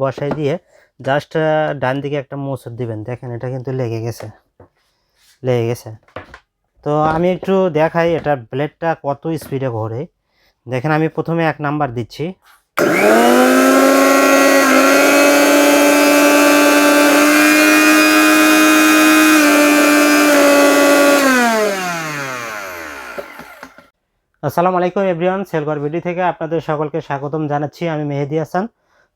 বসাই দিয়ে জাস্ট ডান দিকে একটা মোচড় দিবেন। দেখেন, এটা কিন্তু লেগে গেছে। লেগে গেছে। তো আমি একটু দেখাই এটা ব্লেডটা কত স্পিডে ঘোরে। দেখেন, আমি প্রথমে এক নাম্বার দিচ্ছি। আসসালামু আলাইকুম এভরিওয়ান সেলগর ভিডি থেকে আপনাদের সকলকে স্বাগতম জানাচ্ছি। আমি মেহেদি হাসান।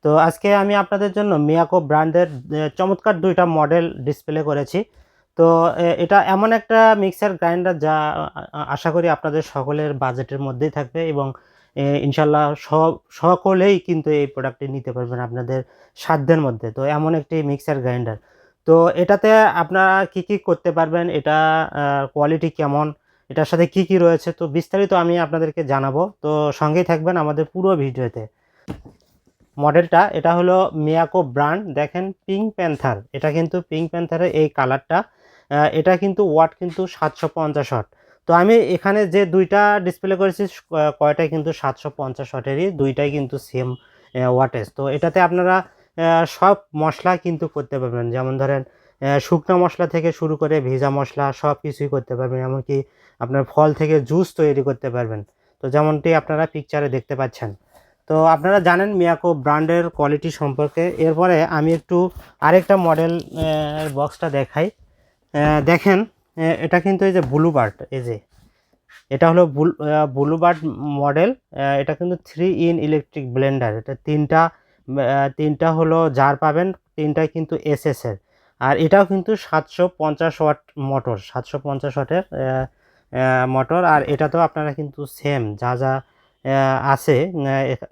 তো আজকে আমি আপনাদের জন্য মিয়াকো ব্র্যান্ডের চমৎকার দুইটা মডেল ডিসপ্লে করেছি। তো এটা এমন একটা মিক্সার গ্রাইন্ডার যা আশা করি আপনাদের সকলের বাজেটের মধ্যেই থাকবে এবং ইনশাল্লাহ সকলেই কিন্তু এই প্রোডাক্টটি নিতে পারবেন আপনাদের সাধ্যের মধ্যে। তো এমন একটি মিক্সার গ্রাইন্ডার। তো এটাতে আপনারা কি কি করতে পারবেন? এটা কোয়ালিটি কেমন? এটার সাথে কি কি রয়েছে? তো বিস্তারিত আমি আপনাদেরকে জানাব। তো সঙ্গেই থাকবেন আমাদের পুরো ভিডিওতে। মডেলটা, এটা হলো মিয়াকো ব্র্যান্ড। দেখেন, পিঙ্ক প্যান্থার। এটা কিন্তু পিঙ্ক প্যান্থারের এই কালারটা। এটা কিন্তু ওয়াট কিন্তু সাতশো পঞ্চাশ ওয়াট তো আমি এখানে যে দুইটা ডিসপ্লে করেছি কয়টাই কিন্তু সাতশো পঞ্চাশ ওয়াটেরই দুইটাই কিন্তু সেম ওয়াটেজ। তো এটাতে আপনারা সব মশলা কিন্তু করতে পারবেন। যেমন ধরেন শুকনো মশলা থেকে শুরু করে ভেজা মশলা সব কিছুই করতে পারবেন। এমনকি আপনার ফল থেকে জুস তৈরি করতে পারবেন। তো যেমনটি আপনারা পিকচারে দেখতে পাচ্ছেন। তো আপনারা জানেন মিয়াকো ব্র্যান্ডের কোয়ালিটি সম্পর্কে। এরপরে আমি একটু আরেকটা মডেল বক্সটা দেখাই। দেখেন এটা কিন্তু এই যে ব্লু বার্ড এই যে। এটা হলো ব্লু বার্ড মডেল এটা কিন্তু থ্রি ইন ইলেকট্রিক ব্লেন্ডার। এটা তিনটা তিনটা হলো জার পাবেন, তিনটাই কিন্তু এসএস এর। আর এটাও কিন্তু সাতশো পঞ্চাশ ওয়াট মোটর, সাতশো পঞ্চাশ ওয়াটের মোটর। আর এটাতেও আপনারা কিন্তু সেম, যা যা আছে।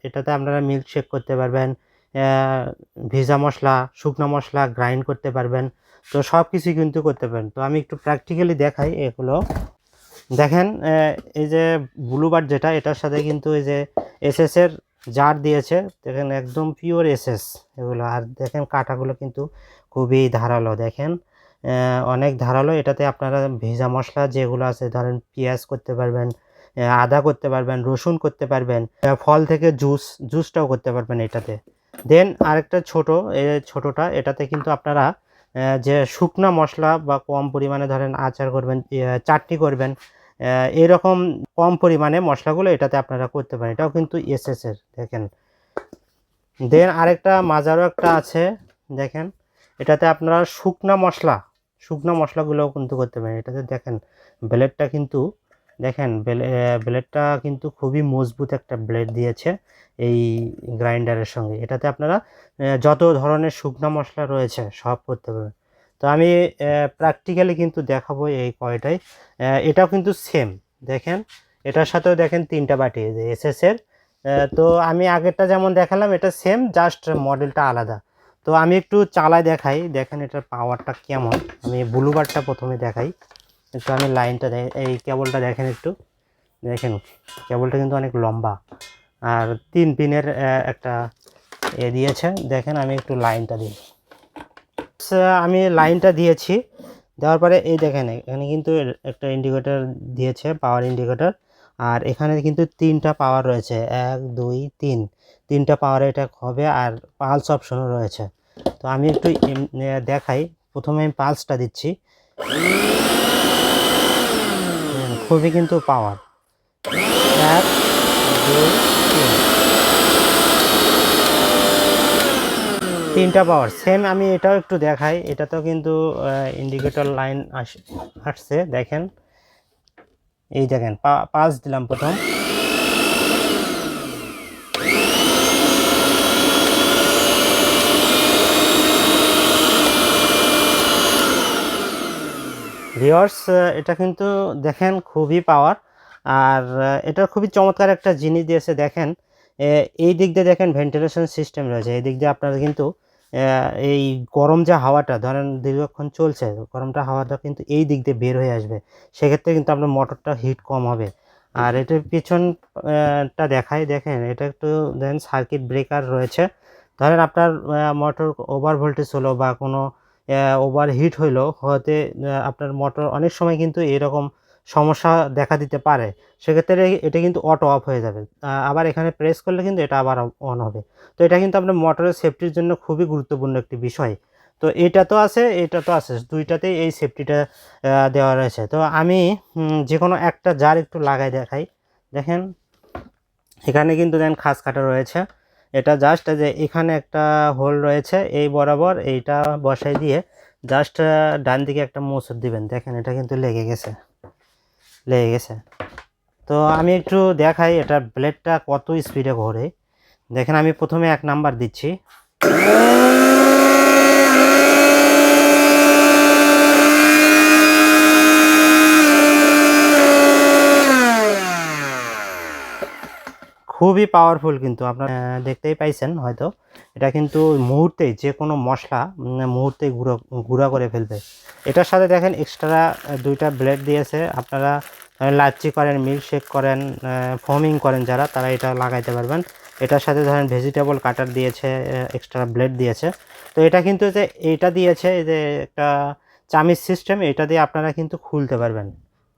এটাতে আপনারা মিল্ক শেক করতে পারবেন ভিজা মশলা, শুকনো মশলা গ্রাইন্ড করতে পারবেন। তো সব কিছুই কিন্তু করতে পারেন। তো আমি একটু প্র্যাকটিক্যালি দেখাই এগুলো। দেখেন এই যে ব্লুবার্ড যেটা, এটার সাথে কিন্তু এই যে এসএস এর জার দিয়েছে, দেখেন একদম পিওর এসএস এগুলো। আর দেখেন কাঁটাগুলো কিন্তু খুবই ধারালো, দেখেন। অনেক ধারালো। এটাতে আপনারা ভেজা মশলা যেগুলো আছে, ধরেন পেঁয়াজ করতে পারবেন আদা করতে পারবেন, রসুন করতে পারবেন ফল থেকে জুস, জুসটাও করতে পারবেন এটাতে। দেন আরেকটা ছোট ছোটটা, এটাতে কিন্তু আপনারা যে শুকনা মশলা বা কম পরিমাণে ধরেন আচার করবেন চাটনি করবেন এরকম কম পরিমাণে মশলাগুলো এটাতে আপনারা করতে পারেন। এটাও কিন্তু এসএস এর, দেখেন। দেন আরেকটা মাজারও একটা আছে, দেখেন। এটাতে আপনারা শুকনা মশলা, শুকনো মশলাগুলোও কিন্তু করতে পারেন। এটাতে দেখেন, ব্লেডটা কিন্তু দেখেন ব্লেডটা কিন্তু খুবই মজবুত একটা ব্লেড দিয়েছে এই গ্রাইন্ডারের সঙ্গে। এটাতে আপনারা যত ধরনের শুকনো মশলা রয়েছে সব করতে পারবেন। তো আমি প্র্যাকটিক্যালি কিন্তু দেখাবো এই কয়টাই। এটাও কিন্তু সেম দেখেন। এটার সাথেও দেখেন তিনটা বাটি এসএস এর। তো আমি আগেরটা যেমন দেখালাম, এটা সেম জাস্ট মডেলটা আলাদা। তো আমি একটু চালায় দেখাই, দেখেন এটার পাওয়ারটা কেমন। আমি ব্লুবারটা প্রথমে দেখাই। একটু আমি লাইনটা এই কেবলটা দেখেন একটু। দেখেন কেবলটা কিন্তু অনেক লম্বা। আর তিন পিনের একটা এ দিয়েছে। দেখেন আমি একটু লাইনটা দিই। আচ্ছা, আমি লাইনটা দিয়েছি। দেওয়ার পরে এই দেখেন এখানে কিন্তু একটা ইন্ডিকেটর দিয়েছে পাওয়ার ইন্ডিকেটর আর এখানে কিন্তু তিনটা পাওয়ার রয়েছে। এক দুই তিন। তিনটা পাওয়ার এটা হবে আর পালস অপশনও রয়েছে। তো আমি একটু দেখাই। প্রথমে আমি পালসটা দিচ্ছি। খুবই কিন্তু পাওয়ার এক, দুই, তিন। তিনটা পাওয়ার সেম আমি এটাও একটু দেখাই, এটাতেও কিন্তু ইন্ডিকেটর লাইন আসছে, দেখেন। এই দেখেন পাঁচ দিলাম প্রথম। ভিওর্স এটা কিন্তু দেখেন খুবই পাওয়ার আর এটা খুবই চমৎকার একটা জিনিস দিয়েছে, দেখেন এই দিক দিয়ে দেখেন ভেন্টিলেশন সিস্টেম রয়েছে, এই দিক দিয়ে আপনারা কিন্তু এই গরম যে হাওয়াটা, ধরেন দীর্ঘক্ষণ চলছে, গরমটা হাওয়াটা কিন্তু এই দিক দিয়ে বের হয়ে আসবে, সেক্ষেত্রে কিন্তু আপনার মোটরটা হিট কম হবে। আর এটার পিছনটা দেখাই, দেখেন, এটা একটু দেন সার্কিট ব্রেকার রয়েছে, ধরেন আপনার মোটর ওভার ভোল্টেজ হলো বা কোনো ওভার হিট হইল, হতে আপনার মোটর অনেক সময় কিন্তু এরকম সমস্যা দেখা দিতে পারে। সেক্ষেত্রে এটা কিন্তু অটো অফ হয়ে যাবে। আবার এখানে প্রেস করলে কিন্তু এটা আবার অন হবে। তো এটা কিন্তু আপনার মোটরের সেফটির জন্য খুবই গুরুত্বপূর্ণ একটি বিষয়। তো এটা তো আছে, এটা তো আছে, দুইটাতেই এই সেফটিটা দেওয়া রয়েছে। তো আমি যে কোনো একটা জার একটু লাগাই দেখাই। দেখেন, এখানে কিন্তু দেন খাস কাটা রয়েছে। এটা জাস্ট যে এখানে একটা হোল রয়েছে, এই বরাবর এইটা বসাই দিয়ে জাস্ট ডান দিকে একটা মোচর দিবেন। দেখেন, এটা কিন্তু লেগে গেছে। লেগে গেছে। তো আমি একটু দেখাই এটা ব্লেডটা কত স্পিডে ঘোরে। দেখেন, আমি প্রথমে এক নাম্বার দিচ্ছি। খুবই পাওয়ারফুল কিন্তু আপনারা দেখতেই পাইছেন হয়তো। এটা কিন্তু মুহূর্তেই যে কোনো মশলা উম, মুহূর্তেই গুঁড়ো গুঁড়া করে ফেলবে। এটার সাথে দেখেন এক্সট্রা দুইটা ব্লেড দিয়েছে। আপনারা লাচ্ছি করেন মিল্কশেক করেন ফোমিং করেন যারা তারা এটা লাগাইতে পারবেন। এটার সাথে ধরেন ভেজিটেবল কাটার দিয়েছে এক্সট্রা ব্লেড দিয়েছে। তো এটা কিন্তু যে এটা দিয়েছে যে একটা চামিচ সিস্টেম এটা দিয়ে আপনারা কিন্তু খুলতে পারবেন।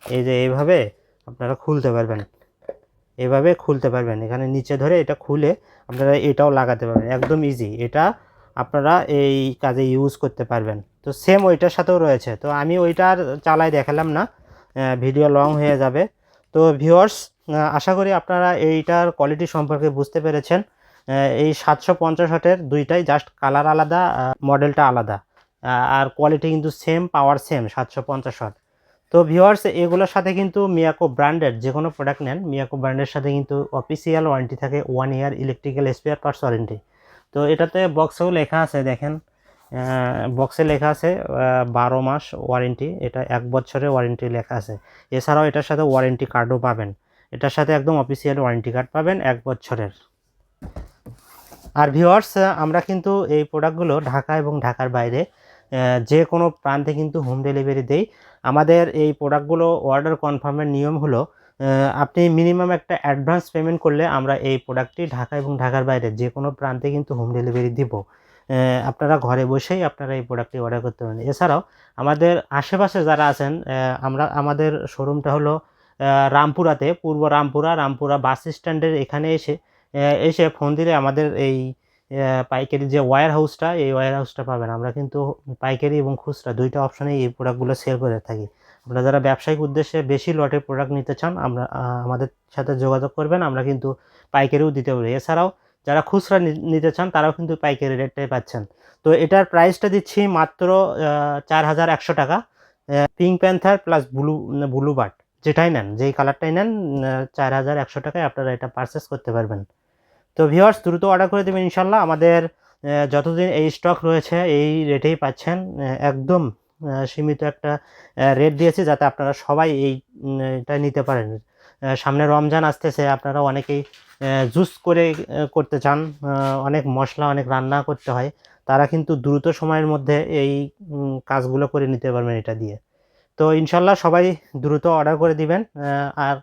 এই যে এইভাবে আপনারা খুলতে পারবেন। এভাবে খুলতে পারবেন। এখানে নিচে ধরে এটা খুলে আপনারা এটাও লাগাতে পারবেন। একদম ইজি এটা আপনারা এই কাজে ইউজ করতে পারবেন। তো সেম ওইটার সাথেও রয়েছে। তো আমি ওইটার চালাই দেখালাম না। ভিডিও লং হয়ে যাবে। তো ভিউয়ার্স আশা করি আপনারা এইটার কোয়ালিটি সম্পর্কে বুঝতে পেরেছেন। এই সাতশো পঞ্চাশ হাটের দুইটাই জাস্ট কালার আলাদা মডেলটা আলাদা। আর কোয়ালিটি কিন্তু সেম পাওয়ার সেম সাতশো পঞ্চাশ হাট। তো ভিওয়ার্স এগুলোর সাথে কিন্তু মিয়াকো ব্র্যান্ডের যে কোনো প্রোডাক্ট নেন মিয়াকো ব্র্যান্ডের সাথে কিন্তু অফিসিয়াল ওয়ারেন্টি থাকে one year electrical spare parts warranty তো এটাতে বক্সেও লেখা আছে, দেখেন বক্সে লেখা আছে বারো মাস ওয়ারেন্টি এটা এক বছরের ওয়ারেন্টি লেখা আছে। এছাড়াও এটার সাথে ওয়ারেন্টি কার্ডও পাবেন। এটার সাথে একদম অফিসিয়াল ওয়ারেন্টি কার্ড পাবেন এক বছরের। আর ভিওয়ার্স আমরা কিন্তু এই প্রোডাক্টগুলো ঢাকা এবং ঢাকার বাইরে যে কোনো প্রান্তে কিন্তু হোম ডেলিভারি দেই। আমাদের এই প্রোডাক্টগুলো অর্ডার কনফার্মের নিয়ম হলো আপনি মিনিমাম একটা অ্যাডভান্স পেমেন্ট করলে আমরা এই প্রোডাক্টটি ঢাকা এবং ঢাকার বাইরে যে কোনো প্রান্তে কিন্তু হোম ডেলিভারি দিব। আপনারা ঘরে বসেই আপনারা এই প্রোডাক্টটি অর্ডার করতে পারেন এছাড়াও আমাদের আশেপাশে যারা আছেন আমরা, আমাদের শোরুমটা হলো রামপুরাতে, পূর্ব রামপুরা রামপুরা বাস স্ট্যান্ডের এখানে এসে এসে ফোন দিলে আমাদের এই পাইকারি যে ওয়্যার হাউসটা এই ওয়্যার হাউসটা পাবেন। আমরা কিন্তু পাইকারি এবং খুচরা দুইটা অপশনে এই প্রোডাক্টগুলো সেল করে থাকি। আপনারা যারা ব্যবসায়িক উদ্দেশ্যে বেশি লটের প্রোডাক্ট নিতে চান, আমরা আমাদের সাথে যোগাযোগ করবেন। আমরা কিন্তু পাইকারিও দিতে পারি। এছাড়াও যারা খুচরা নিতে চান, তারাও কিন্তু পাইকারি রেটটাই পাচ্ছেন। তো এটার প্রাইসটা দিচ্ছি মাত্র চার হাজার একশো টাকা। Pink panther plus blue blue bird যেটাই নেন, যেই কালারটাই নেন চার হাজার একশো টাকায় আপনারা এটা পারচেস করতে পারবেন। তো ভিওয়ার্স দ্রুত অর্ডার করে দেবেন ইনশাল্লাহ আমাদের যতদিন এই স্টক রয়েছে এই রেটেই পাচ্ছেন একদম সীমিত একটা রেট দিয়েছি যাতে আপনারা সবাই এই উম, এটা নিতে পারেন। সামনে রমজান আসতেছে আপনারা অনেকেই জুস করে করতে চান অনেক মশলা অনেক রান্না করতে হয় তারা কিন্তু দ্রুত সময়ের মধ্যে এই কাজগুলো করে নিতে পারবেন এটা দিয়ে। তো ইনশাল্লাহ সবাই দ্রুত অর্ডার করে দিবেন আর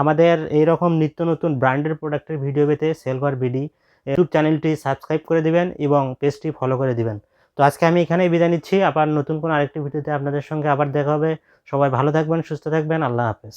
আমাদের এইরকম নিত্য নতুন ব্র্যান্ডের প্রোডাক্টের ভিডিও পেতে সেলভার বিডি ইউটিউব চ্যানেলটি সাবস্ক্রাইব করে দিবেন এবং পেজটি ফলো করে দিবেন। তো আজকে আমি এখানেই বিদায় নিচ্ছি। আবার নতুন কোনো আরেকটি ভিডিওতে আপনাদের সঙ্গে আবার দেখা হবে। সবাই ভালো থাকবেন, সুস্থ থাকবেন। আল্লাহ হাফেজ।